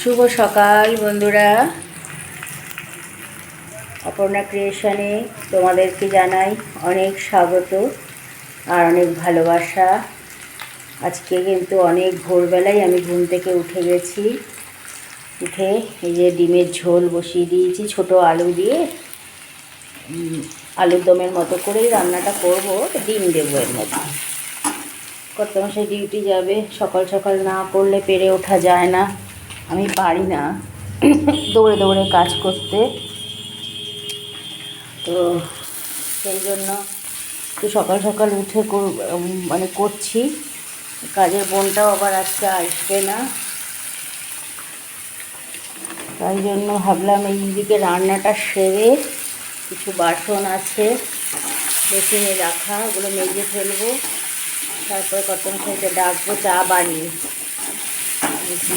শুভ সকাল, বন্ধুরা। অপর্ণা ক্রিয়েশনে তোমাদেরকে জানাই অনেক স্বাগত আর অনেক ভালোবাসা। আজকে কিন্তু অনেক ভোরবেলায় আমি ঘুম থেকে উঠে গেছি। উঠে এই যে ডিমের ঝোল বসিয়ে দিয়েছি, ছোট আলু দিয়ে। আলুর দমের মতো করেই রান্নাটা করব, ডিম দেবো এর মধ্যে। কত মাসে ডিউটি যাবে, সকাল সকাল না করলে পেরে ওঠা যায় না। আমি পারি না। দৌড়ে দৌড়ে কাজ করতে। তো সেই জন্য একটু সকাল সকাল উঠে মানে করছি। কাজের বোনটাও আবার আজকে আসবে না। তাই জন্য ভাবলাম এই দিকে রান্নাটা সেরে কিছু বাসন আছে বেসিনে রাখা, ওগুলো মেজে ফেলব। তারপরে কত মশাইকে ডাকবো, চা বানিয়ে।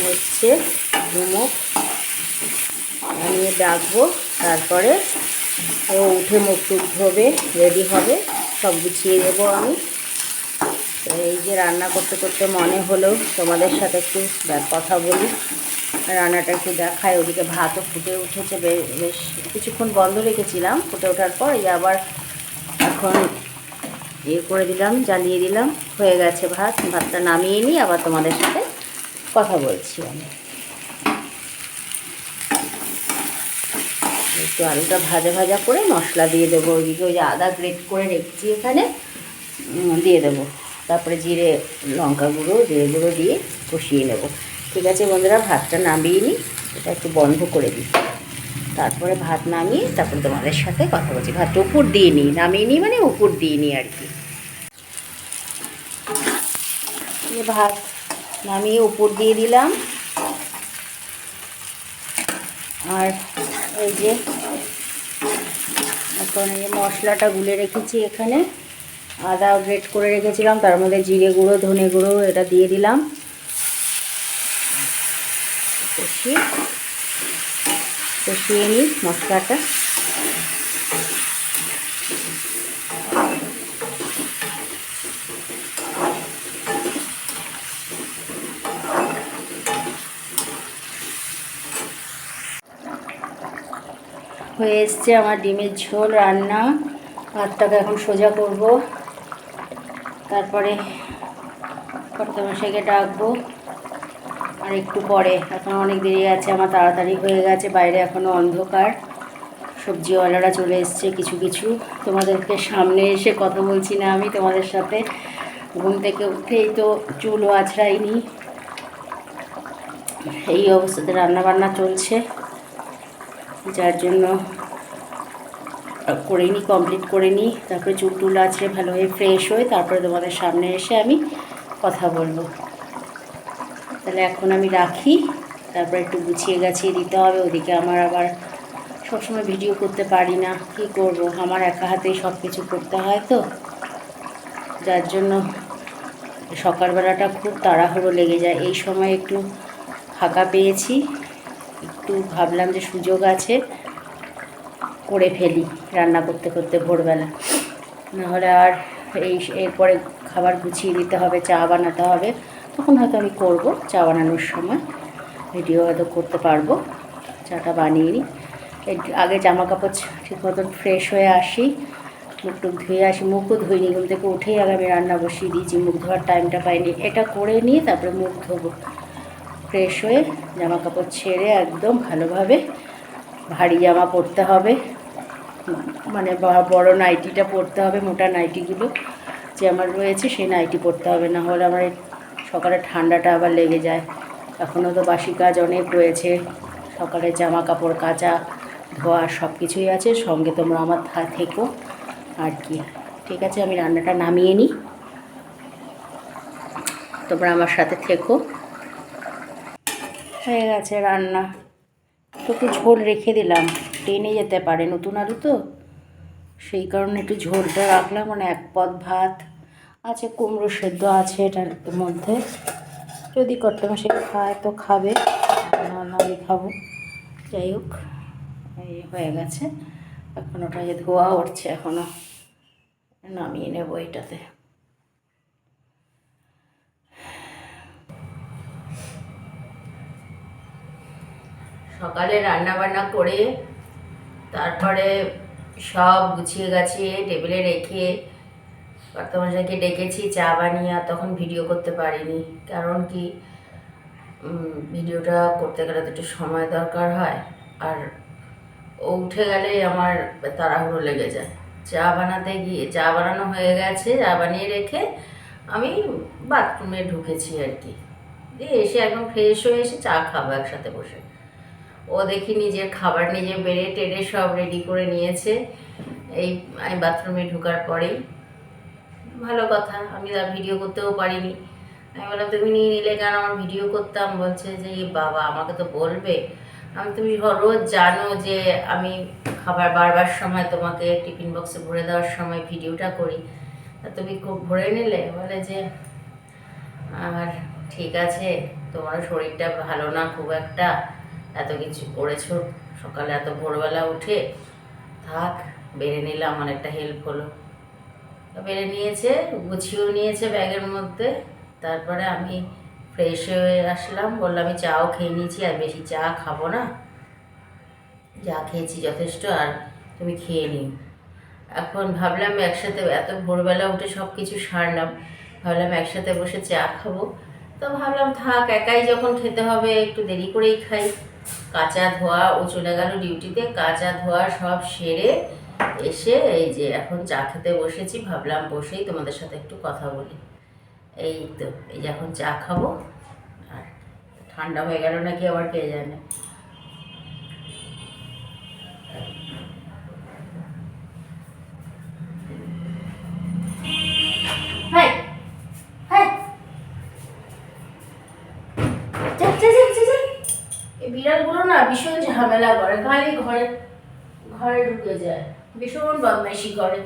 হচ্ছে? ধুমুক বানিয়ে ডাকবো তারপরে ও উঠে মুখ টুক ধোবে রেডি হবে, সব গুছিয়ে দেবো আমি। তো এই যে রান্না করতে করতে মনে হলো, তোমাদের সাথে একটু কথা বলি। রান্নাটা একটু দেখায় ওদিকে ভাতও ফুটে উঠেছে বেশ কিছুক্ষণ বন্ধ রেখেছিলাম, ফুটে ওঠার পর এই আবার এখন ইয়ে করে দিলাম, জ্বালিয়ে দিলাম। হয়ে গেছে ভাত, ভাতটা নামিয়ে নিই, আবার তোমাদের সাথে কথা বলছি আমি। একটু আলুটা ভাজা ভাজা করে মশলা দিয়ে দেবো, ওইদিকে ওই যে আদা গ্রেট করে রেখেছি এখানে দিয়ে দেবো। তারপরে জিরে লঙ্কা গুঁড়ো, জিরে গুঁড়ো দিয়ে কষিয়ে নেব। ঠিক আছে বন্ধুরা, ভাতটা নামিয়ে নিই, এটা একটু বন্ধ করে দিই। তারপরে ভাত নামিয়ে তারপরে তোমাদের সাথে কথা বলছি। ভাতটা উপর দিয়ে নিই, নামিয়ে নিই মানে উপর দিয়ে নিই আর কি। ভাত নামিয়ে উপর দিয়ে দিলাম। আর এই যে, এখন এই মশলাটা গুলে রেখেছি এখানে। আদা গ্রেট করে রেখেছিলাম, তার মধ্যে জিরে গুঁড়ো, ধনে গুঁড়ো এটা দিয়ে দিলাম। কষিয়ে কষিয়ে নিই মশলাটা। হয়ে এসছে আমার ডিমের ঝোল, রান্না। ভাতটাকে এখন সোজা করব। তারপরে কর্তামশাইকে ডাকবো। আর একটু পরে। এখন অনেক দেরি আছে, আমার তাড়াতাড়ি হয়ে গেছে, বাইরে এখনও অন্ধকার। সবজিওয়ালারা চলে এসছে কিছু কিছু। তোমাদেরকে সামনে এসে কথা বলছি না আমি তোমাদের সাথে। ঘুম থেকে উঠেই তো চুলও আছড়াইনি। এই অবস্থাতে রান্না বান্না চলছে। যার জন্য করে নিই কমপ্লিট করে নিই তারপরে চুল টুল আছে ভালোভাবে ফ্রেশ হয়ে তারপরে তোমাদের সামনে এসে আমি কথা বলব। তাহলে এখন আমি রাখি। তারপরে একটু গুছিয়ে গাছিয়ে দিতে হবে। ওদিকে আমার আবার সবসময় ভিডিও করতে পারি না। কি করব? আমার একা হাতেই সব কিছু করতে হয় তো। যার জন্য সকালবেলাটা খুব তাড়াহুড়ো লেগে যায়। এই সময় একটু ফাঁকা পেয়েছি। একটু ভাবলাম যে সুযোগ আছে, করে ফেলি রান্না করতে করতে ভোরবেলা। নাহলে আর এই এরপরে খাবার গুছিয়ে দিতে হবে, চা বানাতে হবে। তখন হয়তো আমি করব চা বানানোর সময়। ভিডিও হয়তো করতে পারব। চাটা বানিয়ে নিই। আগে জামা কাপড় ঠিক মতন ফ্রেশ হয়ে আসি। মুখ টুক ধুয়ে আসি, মুখও ধুইনি, ঘুম থেকে উঠেই আগে আমি রান্না বসিয়ে দিয়েছি। মুখ ধোয়ার টাইমটা পাইনি। এটা করে নিয়ে তারপরে মুখ ধোবো। ফ্রেশ হয়ে জামা কাপড় ছেড়ে একদম ভালোভাবে ভারী জামা পরতে হবে। মানে বড় নাইটিটা পরতে হবে, মোটা নাইটিগুলো যে আমার রয়েছে সেই নাইটি পরতে হবে। না হলে আমার সকালে ঠান্ডাটা আবার লেগে যায়। এখনও তো বাসি কাজ অনেক রয়েছে, সকালে জামা কাপড় কাচা, ধোয়া সব কিছুই আছে। সঙ্গে তোমরা আমার থেকো আর কি। ঠিক আছে, আমি রান্নাটা নামিয়ে নিই। তোমরা আমার সাথে থেকো। হয়ে গেছে রান্না। একটু ঝোল রেখে দিলাম। টেনে যেতে পারে নতুন আলু তো। সেই কারণে একটু ঝোলটা রাখলাম। মানে এক পদ ভাত আছে, কুমড়ো সেদ্ধ আছে এটার মধ্যে। যদি কর্তমাসে খায় তো খাবে নাহলে খাব। যাই হোক, এই হয়ে গেছে। এখন ওটা যে ধোয়া উঠছে এখনও নামিয়ে নেব এটাতে। সকালে রান্না বান্না করে তারপরে সব গুছিয়ে গাছিয়ে টেবিলে রেখে বর্তমানকে ডেকেছি, চা বানিয়ে, আর তখন ভিডিও করতে পারিনি। কারণ কি? ভিডিওটা করতে গেলে তো একটু সময় দরকার হয়। আর ও উঠে গেলে আমার তাড়াহুড়ো লেগে যায়। চা বানাতে গিয়ে, চা বানানো হয়ে গেছে, চা বানিয়ে রেখে আমি বাথরুমে ঢুকেছি আর কি। দিয়ে এসে একদম ফ্রেশ হয়ে এসে চা খাব একসাথে বসে। ও দেখি নিজের খাবার নিজে বেড়ে টেড়ে সব রেডি করে নিয়েছে। এই আমি বাথরুমে ঢোকার পরেই। ভালো কথা, আমি আর ভিডিও করতেও পারিনি। আমি বললাম, তুমি নিয়ে নিলে কেন? আমার ভিডিও করতাম। বলছে যে, "এ বাবা, আমাকে তো বলবে। আমি তুমি রোজ জানো যে আমি খাবার বারবার সময় তোমাকে টিফিন বক্সে ভরে দেওয়ার সময় ভিডিওটা করি। তা তুমি খুব ভরে নিলে? বলে যে আর ঠিক আছে তোমার শরীরটা ভালো না খুব একটা। এত কিছু করেছ। সকালে এত ভোরবেলা উঠে থাক, বেড়ে নিলাম, অনেকটা হেল্প হলো। বেড়ে নিয়েছে, গুছিয়েও নিয়েছে ব্যাগের মধ্যে। তারপরে আমি ফ্রেশ হয়ে আসলাম, বললাম, আমি চাও খেয়ে নিয়েছি, আর বেশি চা খাব না। যা খেয়েছি যথেষ্ট, আর তুমি খেয়ে নিও। এখন ভাবলাম, একসাথে এত ভোরবেলা উঠে সব কিছু সারলাম। ভাবলাম, একসাথে বসে চা খাব। তো ভাবলাম, থাক, একাই যখন খেতে হবে, একটু দেরি করেই খাই। কাঁচা ধোয়া, ও চলে গেল ডিউটিতে। কাঁচা ধোয়া সব সেরে এসে এই যে এখন চা খেতে বসেছি, ভাবলাম বসেই তোমাদের সাথে একটু কথা বলি। এই তো, এই যে এখন চা খাব। আর ঠান্ডা হয়ে গেল নাকি আবার কে জানে? বিড়ালগুলো না ভীষণ ঝামেলা করে, খালি ঘরে ঘরে ঢুকে যায়, ভীষণ বদমাইশি করে।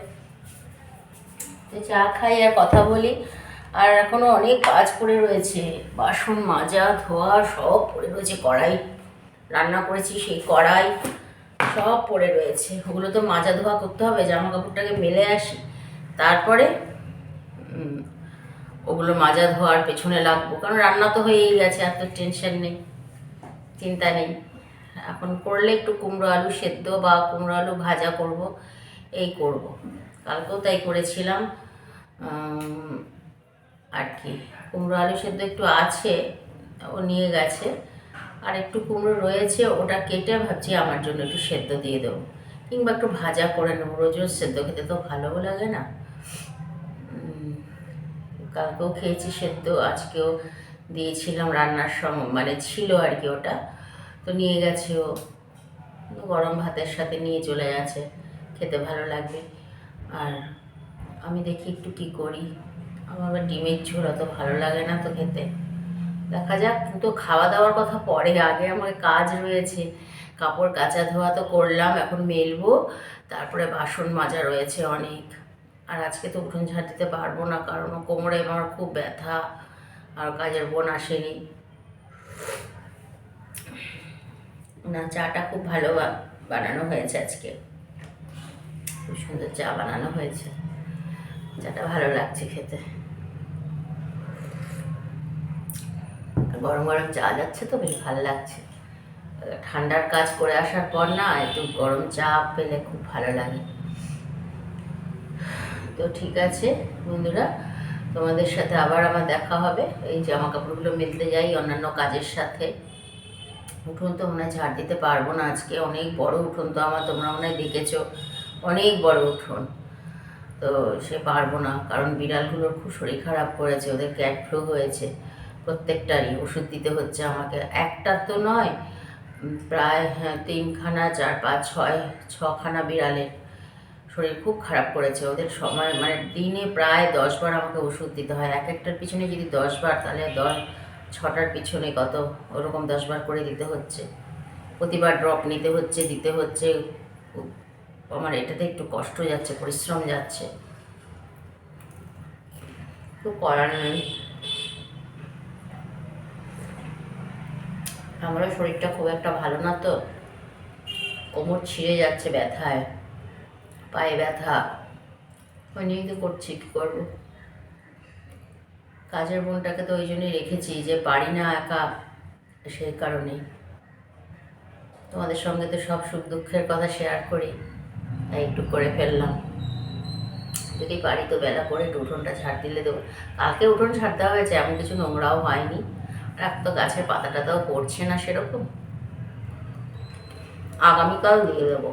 তো চা খাই আর কথা বলি, আর এখনও অনেক কাজ পড়ে রয়েছে, বাসন মাজা, ধোয়া সব পড়ে রয়েছে, কড়াই, রান্না করেছি সেই কড়াই, সব পড়ে রয়েছে। ওগুলো তো মাজা ধোয়া করতে হবে জামা কাপড়টাকে মেলে আসি, তারপরে ওগুলো মাজা ধোয়ার পেছনে লাগবো, কারণ রান্না তো হয়েই গেছে আর তো টেনশন নেই। চিন্তা নেই। এখন করলে একটু কুমড়ো আলু সেদ্ধ বা কুমড়ো আলু ভাজা করব, এই করব। কালকেও তাই করেছিলাম। আর কি, কুমড়ো আলু সেদ্ধ একটু আছে, ও নিয়ে গেছে। আর একটু কুমড়ো রয়েছে, ওটা কেটে ভাবছি আমার জন্য একটু সেদ্ধ দিয়ে দেবো। কিংবা একটু ভাজা করে নেব, রোজ সেদ্ধ খেতে তো ভালোও লাগে না। কালকেও খেয়েছি সেদ্ধ, আজকেও দিয়েছিলাম রান্নার সময় মানে ছিল আর কি ওটা। তো নিয়ে গেছে ও। গরম ভাতের সাথে নিয়ে চলে গেছে, খেতে ভালো লাগবে। আর আমি দেখি একটু কি করি। আমার আবার ডিমের ঝোল অত ভালো লাগে না তো খেতে। দেখা যাক তো খাওয়া দাওয়ার কথা পরে, আগে আমার কাজ রয়েছে। কাপড় কাচা ধোয়া তো করলাম, এখন মেলবো। তারপরে বাসন মাজা রয়েছে অনেক। আর আজকে তো উঠোন ঝাড় দিতে পারব না, কারণ কোমরে আমার খুব ব্যথা। আর কাজের বোন আসেনি। না, চাটা খুব ভালো বানানো হয়েছে আজকে। খুব সুন্দর চা বানানো হয়েছে। চাটা ভালো লাগছে খেতে। গরম গরম চা যাচ্ছে তো, বেশ ভালো লাগছে। ঠান্ডার কাজ করে আসার পর না, একটু গরম চা পেলে খুব ভালো লাগে। তো ঠিক আছে বন্ধুরা তোমাদের সাথে আবার আমার দেখা হবে। এই জামা কাপড়গুলো মেলতে যাই অন্যান্য কাজের সাথে। উঠোন তো মনে হয় ঝাড় দিতে পারব না আজকে। অনেক বড় উঠোন তো আমার, তোমরা মনে হয় দেখেছ। অনেক বড় উঠোন। তো সে পারব না, কারণ বিড়ালগুলোর খুব শরীর খারাপ করেছে, ওদের ক্যাট ফ্লু হয়েছে। প্রত্যেকটারই ওষুধ দিতে হচ্ছে আমাকে। একটা তো নয় প্রায় হ্যাঁ তিনখানা, চার পাঁচ, ছয়, ছখানা বিড়ালের। শরীর খুব খারাপ করেছে। ওদের সময় মানে দিনে প্রায় দশবার আমাকে ওষুধ দিতে হয়। এক একটার পিছনে যদি দশবার তাহলে দশ, ছটার পিছনে কত, ওরকম দশবার করে দিতে হচ্ছে। প্রতিবার ড্রপ নিতে হচ্ছে, দিতে হচ্ছে। আমার এটাতে একটু কষ্ট যাচ্ছে, পরিশ্রম যাচ্ছে। খুব করার নেই। আমারও শরীরটা খুব একটা ভালো না তো। কোমর ছিঁড়ে যাচ্ছে ব্যথায়। পায়ে ব্যথা। ওই নিয়েই তো করছি, কী করব? কাজের বোনটাকে তো ওই জন্যই রেখেছি যে পারি না একা সেই কারণেই। তোমাদের সঙ্গে তো সব সুখ দুঃখের কথা শেয়ার করি, তাই একটু করে ফেললাম। যদি পারি তো বেলা করে একটু উঠোনটা ঝাড় দিলে দেবো। কালকে উঠোন ঝাড় দেওয়া হয়েছে, এমন কিছু নোংরাও হয়নি। আর এখন তো গাছের পাতা টাতাও পড়ছে না সেরকম। আগামীকাল দিয়ে দেবো।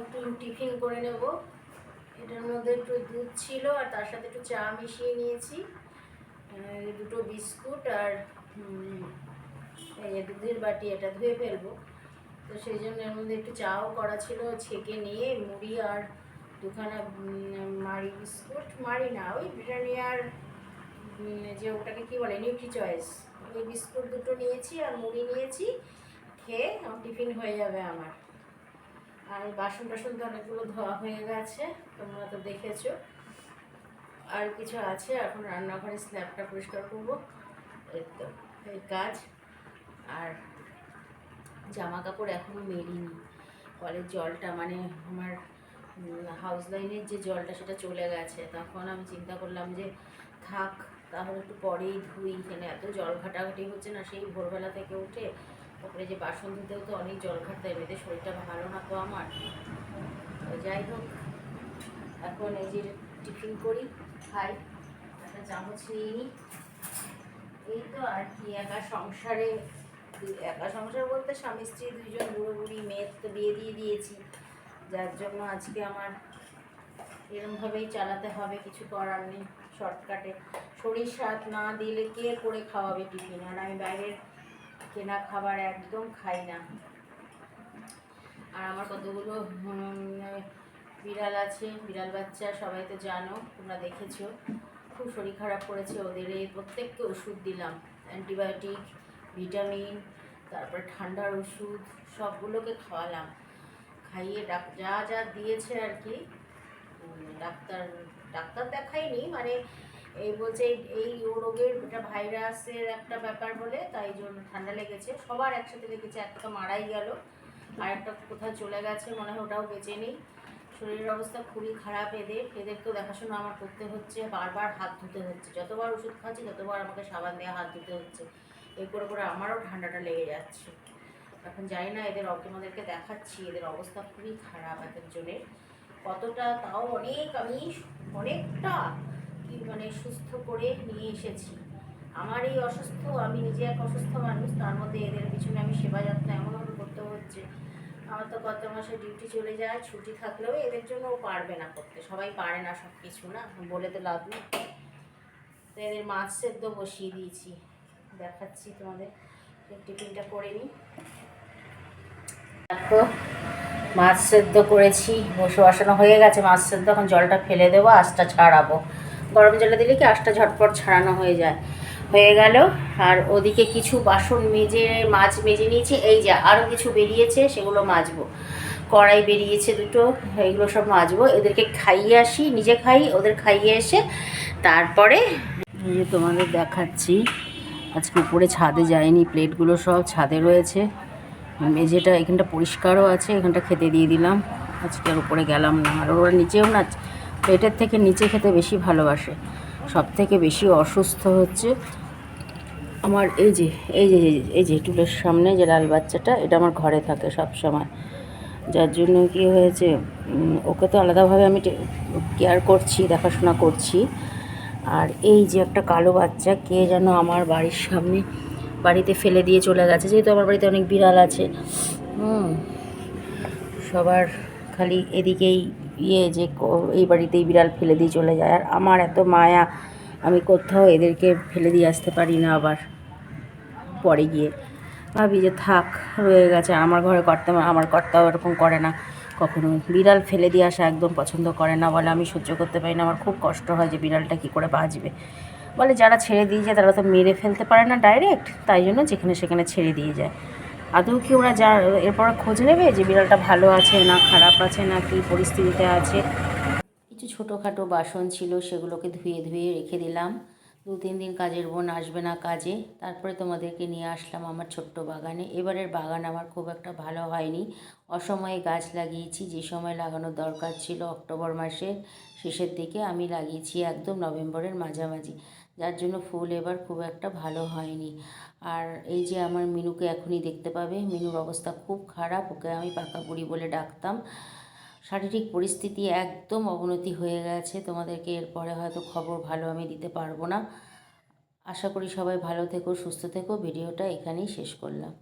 একটু টিফিন করে নেব। এটার মধ্যে একটু দুধ ছিল আর তার সাথে একটু চা মিশিয়ে নিয়েছি। দুটো বিস্কুট আর দুধের বাটি এটা ধুয়ে ফেলব। তো সেই জন্য এর মধ্যে একটু চাও করা ছিল ছেঁকে নিয়ে মুড়ি আর দুখানা মারি বিস্কুট। মারি না ওই ব্রিটানিয়ার উম, যে ওটাকে কি বলে নিউট্রি চয়েস ওই বিস্কুট দুটো নিয়েছি আর মুড়ি নিয়েছি। খেয়ে টিফিন হয়ে যাবে আমার। আর বাসন টাসন তো অনেকগুলো ধোয়া হয়ে গেছে, তোমরা তো দেখেছ। আর কিছু আছে, এখন রান্নাঘরে স্ল্যাবটা পরিষ্কার করব। এই তো, এই কাজ। আর জামা কাপড় এখনও মেলিনি। কলের জলটা মানে আমার হাউস লাইনের যে জলটা সেটা চলে গেছে। তখন আমি চিন্তা করলাম যে, থাক, তাহলে একটু পরেই ধুই। কেন এত জল ঘাটাঘাটি হচ্ছে না, সেই ভোরবেলা থেকে উঠে তারপরে যে বাসন ধুতেও তো অনেক জল ঘাটতে এমনিতে শরীরটা ভালো না তো আমার। যাই হোক, এখন এই যে টিফিন করি, খাই। একটা চামচ নিয়ে নিই। এই তো আর কি, একা সংসারে, একা সংসার বলতে স্বামী, স্ত্রী দুইজন, বুড়ো বুড়ি মেয়ের তো বিয়ে দিয়ে দিয়েছি। যার জন্য আজকে আমার এরমভাবেই চালাতে হবে, কিছু করার নেই, শর্টকাটে। শরীর স্বাদ না দিলে কে করে খাওয়াবে টিফিন? আর আমি বাইরের কেনা খাবার একদম খাই না। আর আমার কতগুলো বিড়াল আছে, বিড়াল বাচ্চা সবাই তো জানো, তোমরা দেখেছ। খুব শরীর খারাপ করেছে ওদের, এই প্রত্যেককে ওষুধ দিলাম। অ্যান্টিবায়োটিক, ভিটামিন, তারপর ঠান্ডার ওষুধ, সবগুলোকে খাওয়ালাম। খাইয়ে ডাক, যা যা দিয়েছে আর কি ডাক্তার ডাক্তার দেখাইনি মানে এই বলছে এই- ও রোগের এটা ভাইরাসের একটা ব্যাপার বলে, তাই জন্য ঠান্ডা লেগেছে। সবার একসাথে লেগেছে একটা মারাই গেল, আর একটা কোথাও চলে গেছে, মনে হয় ওটাও বেঁচে নেই। শরীরের অবস্থা খুবই খারাপ এদের এদেরকেও দেখাশোনা আমার করতে হচ্ছে, বারবার হাত ধুতে হচ্ছে। যতবার ওষুধ খাচ্ছি, ততবার আমাকে সাবান দিয়ে হাত ধুতে হচ্ছে। এই করে করে আমারও ঠান্ডাটা লেগে যাচ্ছে। এখন জানি না, এদের তোমাদেরকে দেখাচ্ছি, এদের অবস্থা খুবই খারাপ এক একজনের কতটা, তাও অনেক আমি, অনেকটা মানে সুস্থ করে নিয়ে এসেছি। আমার এই অসুস্থ, আমি নিজে এক অসুস্থ মানুষ, তার মধ্যে এদের পিছনে আমি সেবা যত্ন এমনভাবে করতে হচ্ছে। আমার তো গত মাসে ডিউটি চলে যায়, ছুটি থাকলেও এদের জন্য ও পারবে না করতে। সবাই পারে না সব কিছু না? বলে তো লাভ নেই। তো এদের মাছ সেদ্ধ বসিয়ে দিয়েছি। দেখাচ্ছি তোমাদের। টিফিনটা করে নিই। দেখো, মাছ সেদ্ধ করেছি। বসে বসানো হয়ে গেছে, মাছ সেদ্ধ। এখন জলটা ফেলে দেবো আঁশটা ছাড়াবো। গরম জলে দিলে কি আঁশটা ঝটপট ছাড়ানো হয়ে যায়। হয়ে গেল। আর ওদিকে কিছু বাসন মেজে, মাছ মেজে নিয়েছি। এই যা আরও কিছু বেরিয়েছে, সেগুলো মাজবো। কড়াই বেরিয়েছে দুটো এইগুলো সব মাজবো। এদেরকে খাইয়ে আসি, নিজে খাই, ওদের খাইয়ে এসে তারপরে এই তোমাদের দেখাচ্ছি। আজকে উপরে ছাদে যায়নি প্লেটগুলো সব ছাদে রয়েছে। মেঝেটা এখানটা পরিষ্কারও আছে, এখানটা খেতে দিয়ে দিলাম। আজকে আর উপরে গেলাম না। আর ওরা নিচেও না প্লেটের থেকে নিচে খেতে বেশি ভালোবাসে। সব থেকে বেশি অসুস্থ হচ্ছে আমার এই যে এই যে, এই যে- টুলের সামনে যে লাল বাচ্চাটা, এটা আমার ঘরে থাকে সব সময় যার জন্য কি হয়েছে ওকে তো আলাদাভাবে আমি কেয়ার করছি, দেখাশোনা করছি। আর এই যে একটা কালো বাচ্চা, কে যেন আমার বাড়ির সামনে বাড়িতে ফেলে দিয়ে চলে গেছে, যেহেতু আমার বাড়িতে অনেক বিড়াল আছে। হুম, সবার খালি এদিকেই ইয়ে যে এই বাড়িতেই বিড়াল ফেলে দিয়ে চলে যায়। আর আমার এত মায়া, আমি কোথাও এদেরকে ফেলে দিয়ে আসতে পারি না আবার পরে গিয়ে। ভাবি যে থাক, রয়ে গেছে। আমার ঘরে কর্তা, আমার কর্তাও এরকম করে না। কখনো বিড়াল ফেলে দিয়ে আসা একদম পছন্দ করে না। বলে আমি সহ্য করতে পারি না। আমার খুব কষ্ট হয় যে বিড়ালটা কী করে বাঁচবে। বলে যারা ছেড়ে দিয়ে যায় তারা তো মেরে ফেলতে পারে না ডাইরেক্ট। তাই জন্য যেখানে সেখানে ছেড়ে দিয়ে যায়। আদৌ কি ওরা যা, এরপর খোঁজ নেবে যে বিড়ালটা ভালো আছে না খারাপ আছে না কি পরিস্থিতিতে আছে? কিছু ছোটোখাটো বাসন ছিল, সেগুলোকে ধুয়ে ধুয়ে রেখে দিলাম। দু তিন দিন কাজের বোন আসবে না কাজে, তারপরে তোমাদেরকে নিয়ে আসলাম আমার ছোট্ট বাগানে। এবারের বাগান আমার খুব একটা ভালো হয়নি। অসময়ে গাছ লাগিয়েছি, যে সময় লাগানোর দরকার ছিল অক্টোবর মাসের শেষের দিকে আমি লাগিয়েছি একদম নভেম্বরের মাঝামাঝি। যার জন্য ফুল এবার খুব একটা ভালো হয়নি। আর এই যে আমার মিনুকে এখনই দেখতে পাবে, মিনুর অবস্থা খুব খারাপ, ওকে আমি পাকা বুড়ি বলে ডাকতাম। শারীরিক পরিস্থিতি একদম অবনতি হয়ে গেছে, তোমাদেরকে এরপরে হয়তো খবর ভালো আমি দিতে পারব না। আশা করি সবাই ভালো থেকো, সুস্থ থেকো, ভিডিওটা এখানেই শেষ করলাম।